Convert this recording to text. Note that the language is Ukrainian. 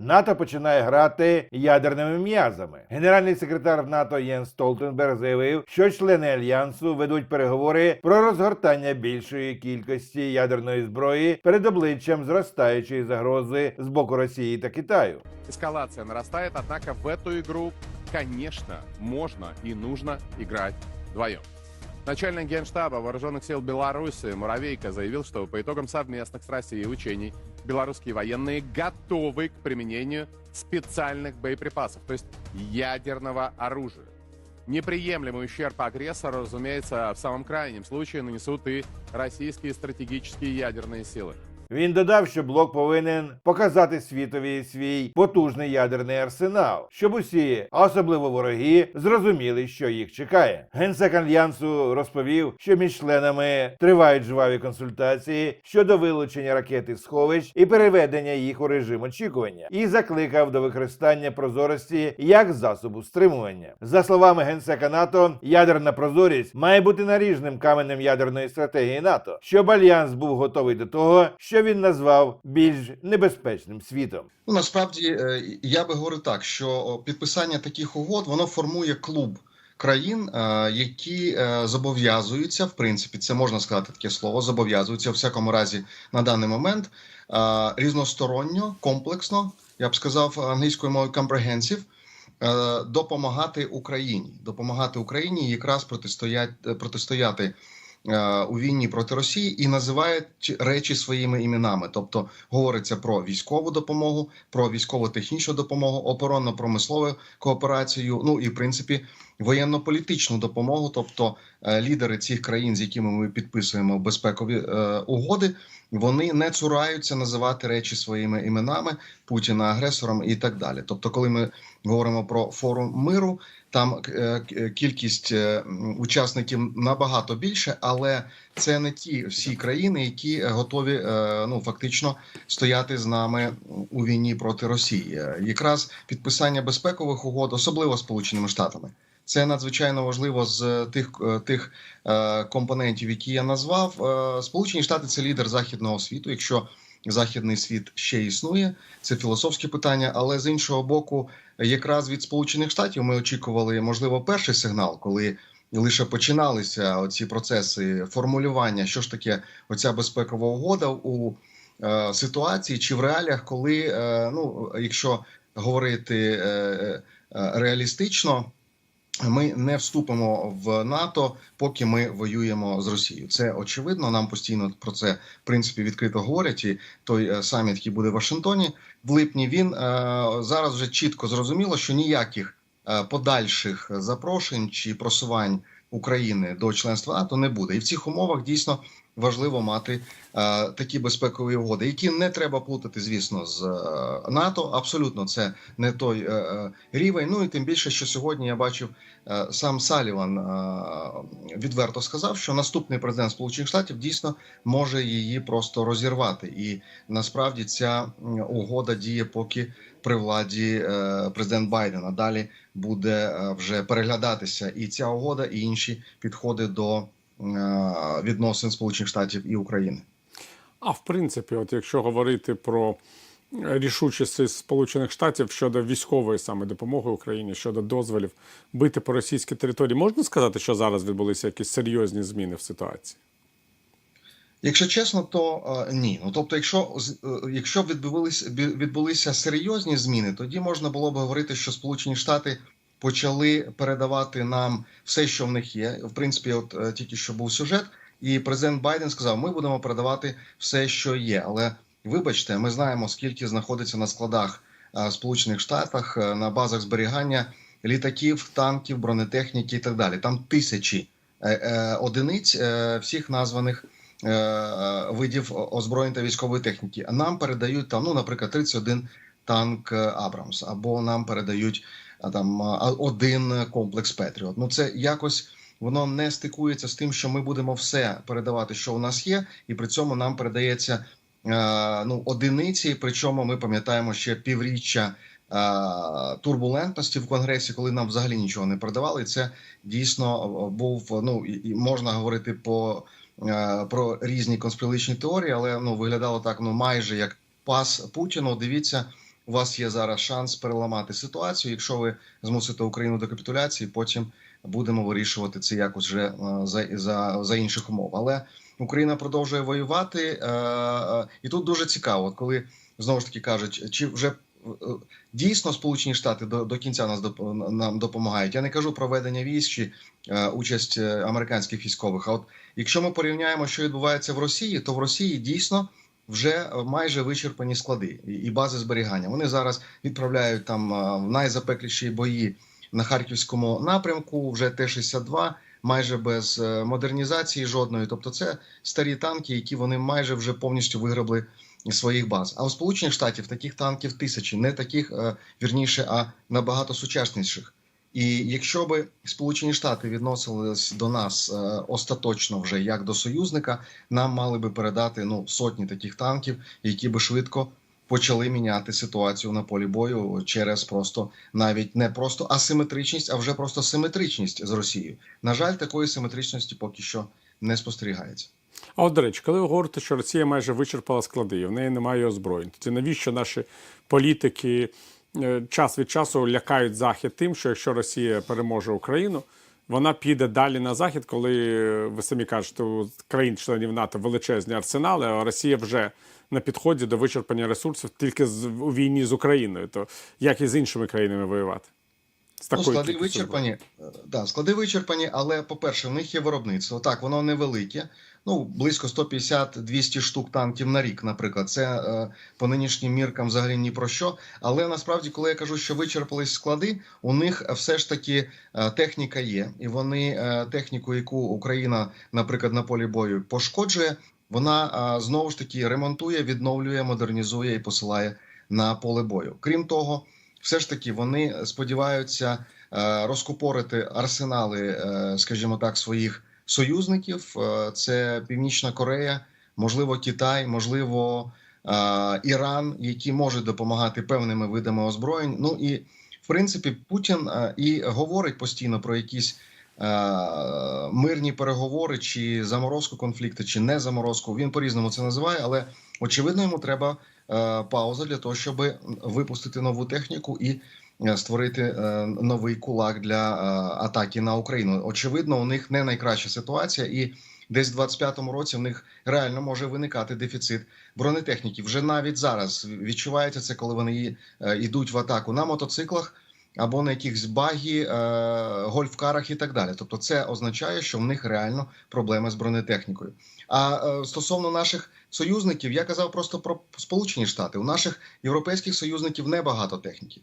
НАТО починає грати ядерними м'язами. Генеральний секретар НАТО Єнс Столтенберг заявив, що члени альянсу ведуть переговори про розгортання більшої кількості ядерної зброї перед обличчям зростаючої загрози з боку Росії та Китаю. Эскалация нарастает, однако в эту игру, конечно, можно и нужно играть вдвоем. Начальник генштаба вооруженных сил Беларуси Муравейко заявил, что по итогам совместных с Россией учений белорусские военные готовы к применению специальных боеприпасов, то есть ядерного оружия. Неприемлемый ущерб агрессору, разумеется, в самом крайнем случае нанесут и российские стратегические ядерные силы. Він додав, що блок повинен показати світові свій потужний ядерний арсенал, щоб усі, а особливо вороги, зрозуміли, що їх чекає. Генсек альянсу розповів, що між членами тривають жваві консультації щодо вилучення ракети сховищ і переведення їх у режим очікування, і закликав до використання прозорості як засобу стримування. За словами генсека НАТО, ядерна прозорість має бути наріжним каменем ядерної стратегії НАТО, щоб альянс був готовий до того, що він назвав більш небезпечним світом. Ну насправді е, я би говорив так, що підписання таких угод воно формує клуб країн, е, які е, зобов'язуються, в принципі, це можна сказати таке слово, зобов'язуються у всякому разі на даний момент різносторонньо, комплексно, я б сказав англійською мовою comprehensive, допомагати Україні, допомагати Україні якраз протистояти протистояти у війні проти Росії і називають речі своїми іменами. Тобто говориться про військову допомогу, про військово-технічну допомогу, оборонно-промислову кооперацію. Ну і в принципі воєнно-політичну допомогу. Тобто е, лідери цих країн, з якими ми підписуємо безпекові е, угоди, вони не цураються називати речі своїми іменами Путіна агресором і так далі. Тобто, коли ми говоримо про форум миру, там е, кількість е, учасників набагато більше, але це не ті всі країни, які готові е, ну фактично стояти з нами у війні проти Росії. Е, Якраз підписання безпекових угод, особливо Сполученими Штатами. Це надзвичайно важливо з тих, е, тих е, компонентів, які я назвав. Е, Сполучені Штати це лідер західного світу. Якщо західний світ ще існує, це філософське питання. Але з іншого боку, якраз від Сполучених Штатів ми очікували, можливо, перший сигнал, коли лише починалися оці процеси формулювання, що ж таке оця безпекова угода у е, ситуації чи в реаліях, коли е, ну, якщо говорити е, е, реалістично. Ми не вступимо в НАТО, поки ми воюємо з Росією. Це очевидно. Нам постійно про це в принципі відкрито говорять. І той е, саміт, який буде в Вашингтоні в липні, він е, зараз вже чітко зрозуміло, що ніяких е, подальших запрошень чи просувань України до членства НАТО не буде. І в цих умовах дійсно важливо мати е, такі безпекові угоди, які не треба плутати, звісно, з е, НАТО. Абсолютно, це не той е, е, рівень. Ну і тим більше, що сьогодні я бачив. Е, Сам Саліван е, відверто сказав, що наступний президент Сполучених Штатів дійсно може її просто розірвати, і насправді ця угода діє поки при владі е, президент Байден. А далі буде е, вже переглядатися і ця угода, і інші підходи до е, відносин Сполучених Штатів і України. А в принципі, от якщо говорити про рішучість Сполучених Штатів щодо військової саме допомоги Україні, щодо дозволів бити по російській території, можна сказати, що зараз відбулися якісь серйозні зміни в ситуації? Якщо чесно, то е, ні. Ну тобто, якщо е, якщо відбулися відбулися серйозні зміни, тоді можна було б говорити, що Сполучені Штати почали передавати нам все, що в них є. В принципі, от е, тільки що був сюжет, і президент Байден сказав: ми будемо передавати все, що є. Але вибачте, ми знаємо, скільки знаходиться на складах е, Сполучених Штатах е, на базах зберігання літаків, танків, бронетехніки і так далі. Там тисячі е, е, одиниць е, всіх названих видів озброєнь та військової техніки. А нам передають там, ну, наприклад, 31 танк е, Абрамс, або нам передають там один комплекс Петріот. Ну це якось. Воно не стикується з тим, що ми будемо все передавати, що у нас є, і при цьому нам передається е, ну одиниці. Причому ми пам'ятаємо ще півріччя е, турбулентності в конгресі, коли нам взагалі нічого не передавали. І це дійсно е, був ну і, можна говорити по е, про різні конспірологічні теорії, але ну виглядало так, ну майже як пас Путіну. Дивіться, у вас є зараз шанс переламати ситуацію. Якщо ви змусите Україну до капітуляції, потім будемо вирішувати це якось вже е, за, за, за інших умов. Але Україна продовжує воювати, е, е, і тут дуже цікаво, коли знову ж таки кажуть, чи вже е, дійсно Сполучені Штати до, до кінця нас нам допомагають. Я не кажу про ведення військ чи е, участь е, американських військових. А от якщо ми порівняємо, що відбувається в Росії, то в Росії дійсно вже майже вичерпані склади і- бази зберігання. Вони зараз відправляють там е, в найзапекліші бої на харківському напрямку. Вже Т-62, майже без модернізації жодної. Тобто, це старі танки, які вони майже вже повністю виграбли своїх баз. А у Сполучених Штатів таких танків тисячі, не таких е, вірніше, а набагато сучасніших. І якщо би Сполучені Штати відносились до нас е, остаточно вже як до союзника, нам мали би передати ну сотні таких танків, які би швидко почали міняти ситуацію на полі бою через просто навіть не просто асиметричність, а вже просто симетричність з Росією. На жаль, такої симетричності поки що не спостерігається. А от, до речі, коли ви говорите, що Росія майже вичерпала склади, і в неї немає озброєнь, тоді навіщо наші політики е, час від часу лякають Захід тим, що якщо Росія переможе Україну, вона піде далі на захід, коли е, ви самі кажете, у країн-членів НАТО величезні арсенали, а Росія вже на підході до вичерпання ресурсів тільки у війні з Україною. То як і з іншими країнами воювати? Ну, склади вичерпані, Е, да, склади вичерпані, але по-перше, в них є виробництво. Так, воно невелике. Ну, близько 150-200 штук танків на рік, наприклад. Це е, по нинішнім міркам взагалі ні про що. Але насправді, коли я кажу, що вичерпались склади, у них все ж таки е, техніка є, і вони е, техніку, яку Україна, наприклад, на полі бою пошкоджує, вона е, знову ж таки ремонтує, відновлює, модернізує і посилає на поле бою. Крім того, все ж таки вони сподіваються е, розкупорити арсенали, е, скажімо так, своїх союзників. Е, Це Північна Корея, можливо, Китай, можливо, Іран, які можуть допомагати певними видами озброєнь. Ну і в принципі Путін і говорить постійно про якісь. Мирні переговори чи заморозку конфлікту, чи не заморозку. Він по-різному це називає, але очевидно йому треба пауза для того, щоб випустити нову техніку і е, створити е, новий кулак для е, атаки на Україну. Очевидно, у них не найкраща ситуація, і десь в 25-му році в них реально може виникати дефіцит бронетехніки. Вже навіть зараз відчувається це, коли вони е, йдуть в атаку на мотоциклах. Або на якихось багі, е, гольфкарах і так далі. Тобто, це означає, що в них реально проблеми з бронетехнікою. А е, стосовно наших союзників, я казав просто про Сполучені Штати. У наших європейських союзників небагато техніки.